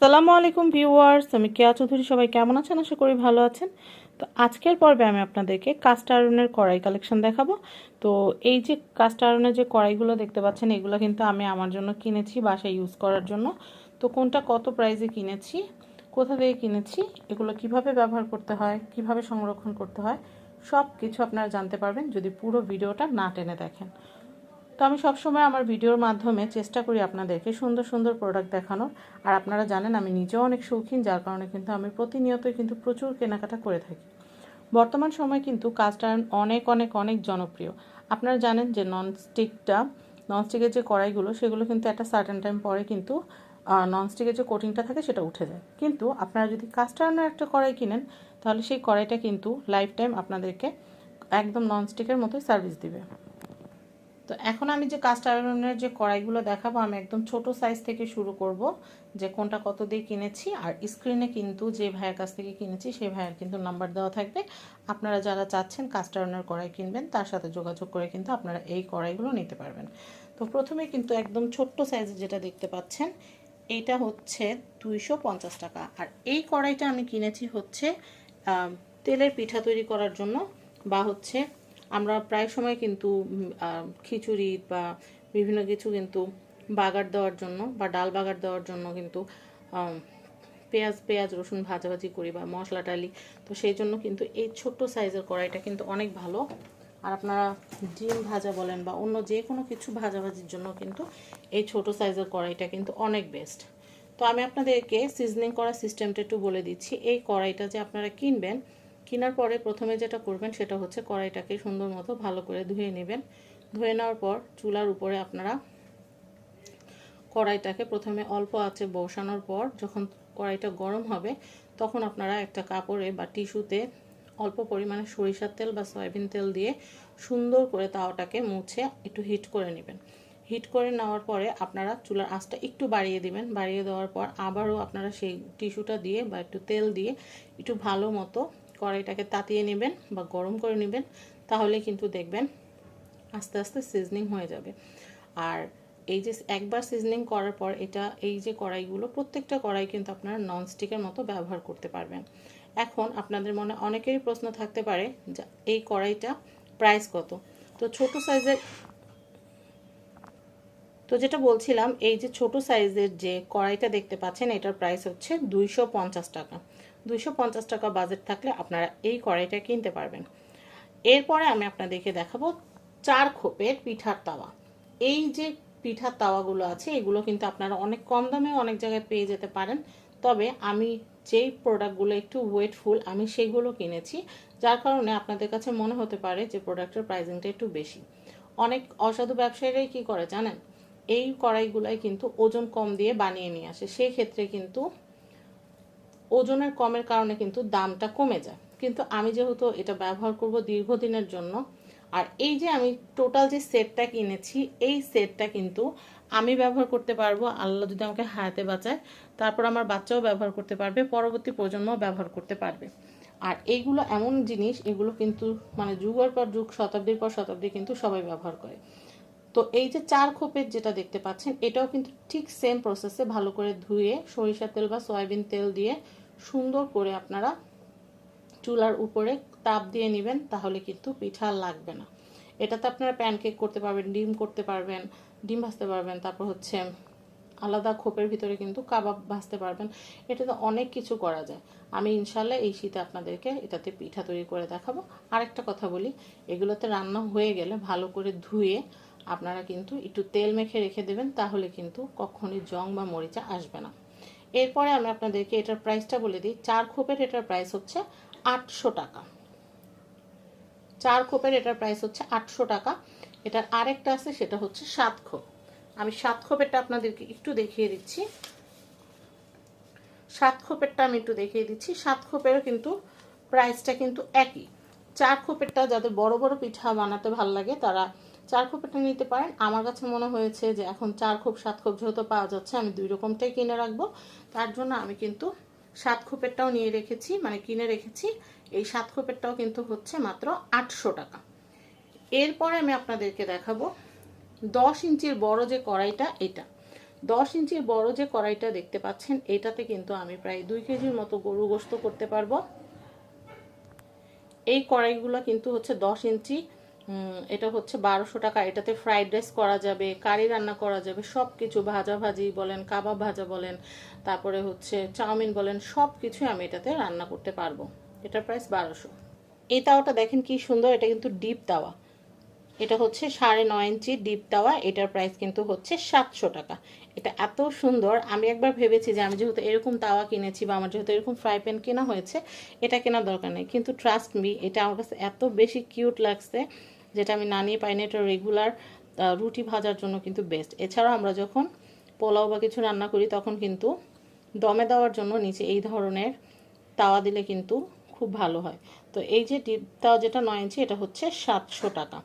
আসসালামু আলাইকুম ভিউয়ার্স, আমি কেয়া চৌধুরী, সবাই কেমন আছেন? আশা করি ভালো আছেন। তো আজকের পর্বে আমি আপনাদেরকে কাস্ট আয়রনের কড়াই কালেকশন দেখাবো। তো এই যে কাস্ট আয়রনের যে কড়াইগুলো দেখতে পাচ্ছেন, এগুলো কিন্তু আমি আমার জন্য কিনেছি বাসায় ইউজ করার জন্য। তো কোনটা কত প্রাইসে কিনেছি, কোথা থেকে কিনেছি, এগুলো কীভাবে ব্যবহার করতে হয়, কীভাবে সংরক্ষণ করতে হয় সব কিছু আপনারা জানতে পারবেন যদি পুরো ভিডিওটা না টেনে দেখেন। তো আমি সবসময় আমার ভিডিওর মাধ্যমে চেষ্টা করি আপনাদেরকে সুন্দর সুন্দর প্রোডাক্ট দেখানোর। আর আপনারা জানেন আমি নিজেও অনেক শৌখিন, যার কারণে কিন্তু আমি প্রতিনিয়তই কিন্তু প্রচুর কেনাকাটা করে থাকি। বর্তমান সময় কিন্তু কাস্ট আয়রন অনেক অনেক অনেক জনপ্রিয়। আপনারা জানেন যে ননস্টিকটা ননস্টিকের যে কড়াইগুলো, সেগুলো কিন্তু একটা সার্টেন টাইম পরে কিন্তু ননস্টিকের যে কোটিংটা থাকে সেটা উঠে যায়। কিন্তু আপনারা যদি কাস্ট আয়রনের একটা কড়াই কিনেন, তাহলে সেই কড়াইটা কিন্তু লাইফ টাইম আপনাদেরকে একদম ননস্টিকের মতোই সার্ভিস দিবে। তো এখন আমি যে কাস্ট আয়রনের যে কড়াইগুলো দেখাবো, আমি একদম ছোট সাইজ থেকে শুরু করব, যে কোনটা কত দিয়ে কিনেছি, আর স্ক্রিনে কিন্তু যে ভাইয়ের কাছ থেকে কিনেছি, সেই ভাইয়ের কিন্তু নাম্বার দেওয়া থাকবে। আপনারা যারা চাচ্ছেন কাস্ট আয়রনের কড়াই কিনবেন, তার সাথে যোগাযোগ করে কিন্তু আপনারা এই কড়াইগুলো নিতে পারবেন। তো প্রথমে কিন্তু একদম ছোট্ট সাইজে যেটা দেখতে পাচ্ছেন এইটা হচ্ছে দুইশো পঞ্চাশ টাকা। আর এই কড়াইটা আমি কিনেছি হচ্ছে তেলের পিঠা তৈরি করার জন্য, বা হচ্ছে আমরা প্রায় সময় কিন্তু খিচুড়ি বা বিভিন্ন কিছু কিন্তু বাগার দেওয়ার জন্য বা ডাল বাগার দেওয়ার জন্য কিন্তু পেঁয়াজ পেঁয়াজ, রসুন ভাজাভাজি করি বা মশলা ডালি তো সেই জন্য কিন্তু এই ছোট্ট সাইজের কড়াইটা কিন্তু অনেক ভালো। আর আপনারা ডিম ভাজা বলেন বা অন্য যে কোনো কিছু ভাজাভাজির জন্য কিন্তু এই ছোট সাইজের কড়াইটা কিন্তু অনেক বেস্ট তো আমি আপনাদেরকে সিজনিং করার সিস্টেমটা একটু বলে দিচ্ছি। এই কড়াইটা যে আপনারা কিনবেন কেনার পরে প্রথমে যেটা করবেন সেটা হচ্ছে কড়াইটাকে সুন্দর মতো ভালো করে ধুয়ে নেবেন। ধুয়ে নেওয়ার পর চুলার উপরে আপনারা কড়াইটাকে প্রথমে অল্প আছে বসানোর পর যখন কড়াইটা গরম হবে, তখন আপনারা একটা কাপড়ে বা টিস্যুতে অল্প পরিমাণে সরিষার তেল বা সয়াবিন তেল দিয়ে সুন্দর করে তাওয়াটাকে মুছে একটু হিট করে নেবেন। হিট করে নেওয়ার পরে আপনারা চুলার আঁচটা একটু বাড়িয়ে দিবেন। বাড়িয়ে দেওয়ার পর আবারও আপনারা সেই টিস্যুটা দিয়ে বা একটু তেল দিয়ে একটু ভালো মতো কড়াইটাকে তাতিয়ে নেবেন বা গরম করে নেবেন, তাহলে কিন্তু দেখবেন আস্তে আস্তে সিজনিং হয়ে যাবে। আর এই যে একবার সিজনিং করার পর এটা, এই যে কড়াইগুলো, প্রত্যেকটা কড়াই কিন্তু আপনারা ননস্টিকের মতো ব্যবহার করতে পারবেন। এখন আপনাদের মনে অনেকেরই প্রশ্ন থাকতে পারে এই কড়াইটা প্রাইস কত? তো ছোট সাইজের তো যেটা বলছিলাম, এই যে ছোট সাইজের যে কড়াইটা দেখতে পাচ্ছেন, এটার প্রাইস হচ্ছে দুইশো পঞ্চাশ টাকা। দুইশো পঞ্চাশ টাকা বাজেট থাকলে আপনারা এই কড়াইটা কিনতে পারবেন। এরপরে আমি আপনাদেরকে দেখাবো চার খোপের পিঠার তাওয়া। এই যে পিঠার তাওয়াগুলো আছে, এগুলো কিন্তু আপনারা অনেক কম দামে অনেক জায়গায় পেয়ে যেতে পারেন। তবে আমি যেই প্রোডাক্টগুলো একটু ওয়েটফুল আমি সেইগুলো কিনেছি, যার কারণে আপনাদের কাছে মনে হতে পারে যে প্রোডাক্টের প্রাইসিংটা একটু বেশি। অনেক অসাধু ব্যবসায়ীরাই কি করে জানেন? এই কড়াইগুলাই কিন্তু ওজন কম দিয়ে বানিয়ে নিয়ে আসে। সেই ক্ষেত্রে কিন্তু ওজনের কমের কারণে কিন্তু দামটা কমে যায়। কিন্তু আমি যেহেতু এটা ব্যবহার করব দীর্ঘদিনের জন্য, আর এই যে আমি টোটাল যে সেটটা কিনেছি, এই সেটটা কিন্তু আমি ব্যবহার করতে পারব। আল্লাহ যদি আমাকে হায়াতে বাঁচায়, তারপর আমার বাচ্চাও ব্যবহার করতে পারবে, পরবর্তী প্রজন্ম ব্যবহার করতে পারবে। আর এইগুলো এমন জিনিস, এগুলো কিন্তু মানে যুগের পর যুগ, শতাব্দীর পর শতাব্দী কিন্তু সবাই ব্যবহার করে। তো এই যে চার খোপের যেটা দেখতে পাচ্ছেন, এটাও কিন্তু ঠিক সেম প্রসেসে ভালো করে ধুয়ে সরিষা তেল বা সয়াবিন তেল দিয়ে সুন্দর করে আপনারা চুলার উপরে তাপ দিয়ে নেবেন, তাহলে কিন্তু পিঠা লাগবে না। এটাতে আপনারা প্যানকেক করতে পারবেন, ডিম করতে পারবেন, ডিম ভাজতে পারবেন, তারপর হচ্ছে আলাদা খোপের ভিতরে কিন্তু কাবাব ভাজতে পারবেন। এটাতে অনেক কিছু করা যায়। আমি ইনশাল্লাহ এই শীতে আপনাদেরকে এটাতে পিঠা তৈরি করে দেখাবো। আরেকটা কথা বলি, এগুলোতে রান্না হয়ে গেলে ভালো করে ধুয়ে আপনারা কিন্তু একটু তেল মেখে রেখে দেবেন, তাহলে কিন্তু কখনই জং বা মরিচা আসবে না। এরপরে আমি আপনাদেরকে এটার প্রাইসটা বলে দিই। চার খোপের এটার প্রাইস হচ্ছে আটশো টাকা। চার খোপের এটার প্রাইস হচ্ছে আটশো টাকা। এটার আরেকটা আছে, সেটা হচ্ছে সাত খোপ। আমি সাত খোপেরটা আপনাদেরকে একটু দেখিয়ে দিচ্ছি। সাত খোপেরটা আমি একটু দেখিয়ে দিচ্ছি। সাত খোপেরও কিন্তু প্রাইসটা কিন্তু একই। চার খোপেরটা যাদের বড় বড় পিঠা বানাতে ভালো লাগে, তারা চার খোপেরটা নিতে পারেন। আমার কাছে মনে হয়েছে যে এখন চার খোপ, সাত খোপ যেহেতু পাওয়া যাচ্ছে, আমি দুই রকমটাই কিনে রাখব। তার জন্য আমি কিন্তু সাত খোপেরটাও নিয়ে রেখেছি মানে কিনে রেখেছি। এই সাত খোপেরটাও কিন্তু হচ্ছে মাত্র আটশো টাকা। এরপরে আমি আপনাদেরকে দেখাবো দশ ইঞ্চির বড় যে কড়াইটা, এটা। দশ ইঞ্চির বড় যে কড়াইটা দেখতে পাচ্ছেন, এটাতে কিন্তু আমি প্রায় দুই কেজির মতো গরু গোস্ত করতে পারব। এই কড়াইগুলো কিন্তু হচ্ছে দশ ইঞ্চি এটা হচ্ছে বারোশো টাকা। এটাতে ফ্রাইড রাইস করা যাবে, কারি রান্না করা যাবে সব কিছু ভাজা ভাজি বলেন, কাবাব ভাজা বলেন, তারপরে হচ্ছে চাউমিন বলেন সব কিছুই আমি এটাতে রান্না করতে পারব। এটার প্রাইস বারোশো। এই তাওয়াটা দেখেন কি সুন্দর, এটা কিন্তু ডিপ তাওয়া। এটা হচ্ছে সাড়ে নয় ইঞ্চি ডিপ তাওয়া, এটার প্রাইস কিন্তু হচ্ছে সাতশো টাকা। এটা এত সুন্দর, আমি একবার ভেবেছি যে আমি যেহেতু এরকম তাওয়া কিনেছি বা আমার যেহেতু এরকম ফ্রাই প্যান কেনা হয়েছে, এটা কেনার দরকার নেই। কিন্তু ট্রাস্ট মি এটা আমার কাছে এত বেশি কিউট লাগছে। যেটা আমি না নিয়ে পাইনি এটা রেগুলার রুটি ভাজার জন্য কিন্তু বেস্ট এছাড়া আমরা যখন পোলাও বা কিছু রান্না করি, তখন কিন্তু দমে দেওয়ার জন্য নিচে এই ধরনের তাওয়া দিলে কিন্তু খুব ভালো হয়। তো এই যে ডিপ তাওয়া যেটা নয় ইঞ্চি, এটা হচ্ছে সাতশো টাকা।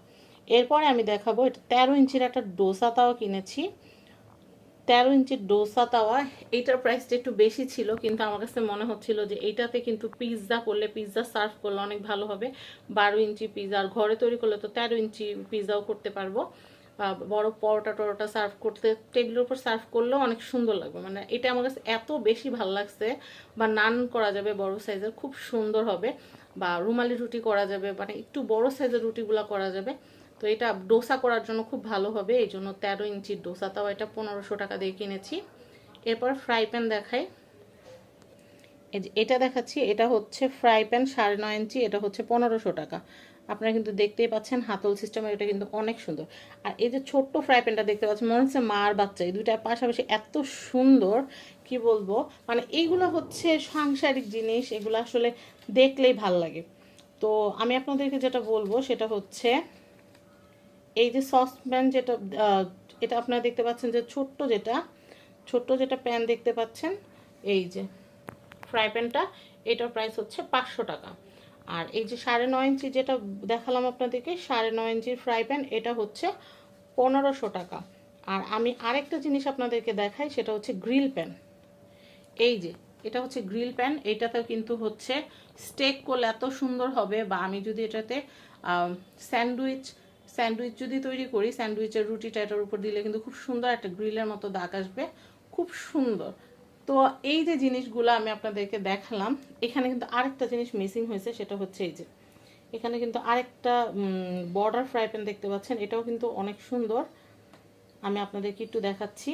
এরপরে আমি দেখাবো, এটা তেরো ইঞ্চির একটা ডোসা তাওয়া কিনেছি। তেরো ইঞ্চির ডোসা তাওয়া, এইটার প্রাইসটা একটু বেশি ছিল, কিন্তু আমার কাছে মনে হচ্ছিল যে এইটাতে কিন্তু পিৎজা করলে পিৎজা সার্ভ করলে অনেক ভালো হবে। বারো ইঞ্চি পিৎজা আর ঘরে তৈরি করলে তো তেরো ইঞ্চি পিৎজাও করতে পারব। বা বড় পরোটা টরোটা সার্ভ করতে টেবিলের উপর সার্ভ করলেও অনেক সুন্দর লাগবে। মানে এটা আমার কাছে এত বেশি ভালো লাগছে, বা নান করা যাবে বড় সাইজের খুব সুন্দর হবে। বা রুমালি রুটি করা যাবে মানে একটু বড় সাইজের রুটিগুলো করা যাবে। তো এটা ডোসা করার জন্য খুব ভালো হবে, এই জন্য তেরো ইঞ্চির ডোসা। তাও এটা পনেরোশো টাকা দিয়ে কিনেছি। এরপর ফ্রাই প্যান দেখাই। এটা দেখাচ্ছি, এটা হচ্ছে ফ্রাই প্যান সাড়ে নয় ইঞ্চি, এটা হচ্ছে পনেরোশো টাকা। আপনারা কিন্তু দেখতেই পাচ্ছেন, হাতল সিস্টেমের এটা কিন্তু অনেক সুন্দর। আর এই যে ছোট্ট ফ্রাই প্যানটা দেখতে পাচ্ছেন, মনে হচ্ছে মার বাচ্চা। এই দুইটার পাশাপাশি এত সুন্দর, কি বলব? মানে এইগুলো হচ্ছে সাংসারিক জিনিস, এগুলো আসলে দেখলেই ভালো লাগে। তো আমি আপনাদেরকে যেটা বলব, সেটা হচ্ছে এই যে সসপ্যান যেটা এটা আপনারা দেখতে পাচ্ছেন যে ছোট্ট যেটা ছোট্ট যেটা প্যান দেখতে পাচ্ছেন, এই যে ফ্রাই প্যানটা, এটার প্রাইস হচ্ছে পাঁচশো টাকা। আর এই যে সাড়ে নয় ইঞ্চি যেটা দেখালাম আপনাদেরকে, সাড়ে নয় ইঞ্চির ফ্রাই প্যান, এটা হচ্ছে পনেরোশো টাকা। আর আমি আরেকটা জিনিস আপনাদেরকে দেখাই, সেটা হচ্ছে গ্রিল প্যান। এই যে, এটা হচ্ছে গ্রিল প্যান এটাতে কিন্তু হচ্ছে স্টেক করলে এত সুন্দর হবে, বা আমি যদি এটাতে স্যান্ডউইচ স্যান্ডউইচ যদি তৈরি করি, স্যান্ডউইচের রুটিটা এটার উপর দিলে কিন্তু খুব সুন্দর একটা গ্রিলের মতো দাগ আসবে। খুব সুন্দর। তো এই যে জিনিসগুলো আমি আপনাদেরকে দেখালাম, এখানে কিন্তু আরেকটা জিনিস মিসিং হয়েছে, সেটা হচ্ছে এই যে, এখানে কিন্তু আরেকটা বর্ডার ফ্রাই প্যান দেখতে পাচ্ছেন, এটাও কিন্তু অনেক সুন্দর। আমি আপনাদেরকে একটু দেখাচ্ছি।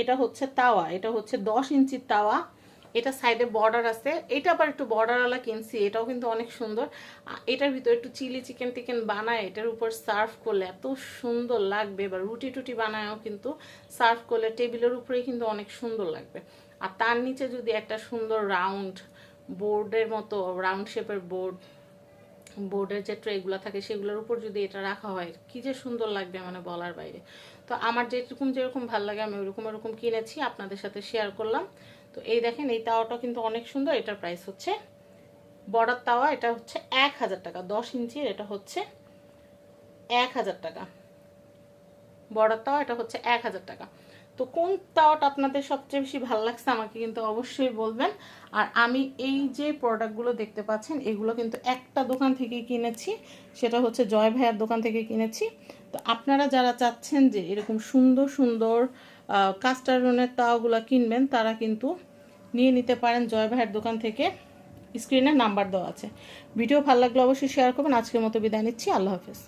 এটা হচ্ছে তাওয়া, এটা হচ্ছে দশ ইঞ্চির তাওয়া। এটা সাইডে বর্ডার আছে। এটা আবার একটু বর্ডারওয়ালা কিনছি, এটাও কিন্তু অনেক সুন্দর। এটার ভিতরে একটু চিলি চিকেন টিকেন বানায়, এটার উপর সার্ভ করলে এত সুন্দর লাগবে। বা রুটি টুটি বানায়ও কিন্তু সার্ভ করলে টেবিলের উপরেই কিন্তু অনেক সুন্দর লাগবে। আর তার নিচে যদি একটা সুন্দর রাউন্ড বোর্ডের মতো রাউন্ড শেপের বোর্ড বোর্ডের যে ট্রেগুলো থাকে, সেগুলোর উপর যদি এটা রাখা হয়, কি যে সুন্দর লাগবে মানে বলার বাইরে। তো আমার যেরকম যেরকম ভালো লাগে, আমি ওরকম ওরকম কিনেছি, আপনাদের সাথে শেয়ার করলাম। তো এই দেখেন, এই তাওয়াটা কিন্তু অনেক সুন্দর। এটার প্রাইস হচ্ছে বর্ডার তাওয়া, এটা হচ্ছে এক হাজার টাকা। দশ ইঞ্চির এটা হচ্ছে এক হাজার টাকা। বর্ডার তাওয়া, এটা হচ্ছে এক হাজার টাকা। তো কোন তাওয়াটা আপনাদের সবচেয়ে বেশি ভালো লাগছে আমাকে কিন্তু অবশ্যই বলবেন। আর আমি এই যে প্রোডাক্টগুলো দেখতে পাচ্ছেন, এগুলো কিন্তু একটা দোকান থেকে কিনেছি। সেটা হচ্ছে জয় ভাইয়ার দোকান থেকে কিনেছি। তো আপনারা যারা চাচ্ছেন যে এরকম সুন্দর সুন্দর কাস্টারনের তাওয়াগুলো কিনবেন, তারা কিন্তু নিয়ে নিতে পারেন জয় ভাইয়ের দোকান থেকে। স্ক্রিনে নাম্বার দেওয়া আছে। ভিডিও ভালো লাগলে অবশ্যই শেয়ার করবেন। আজকের মতো বিদায় নিচ্ছি। আল্লাহ হাফেজ।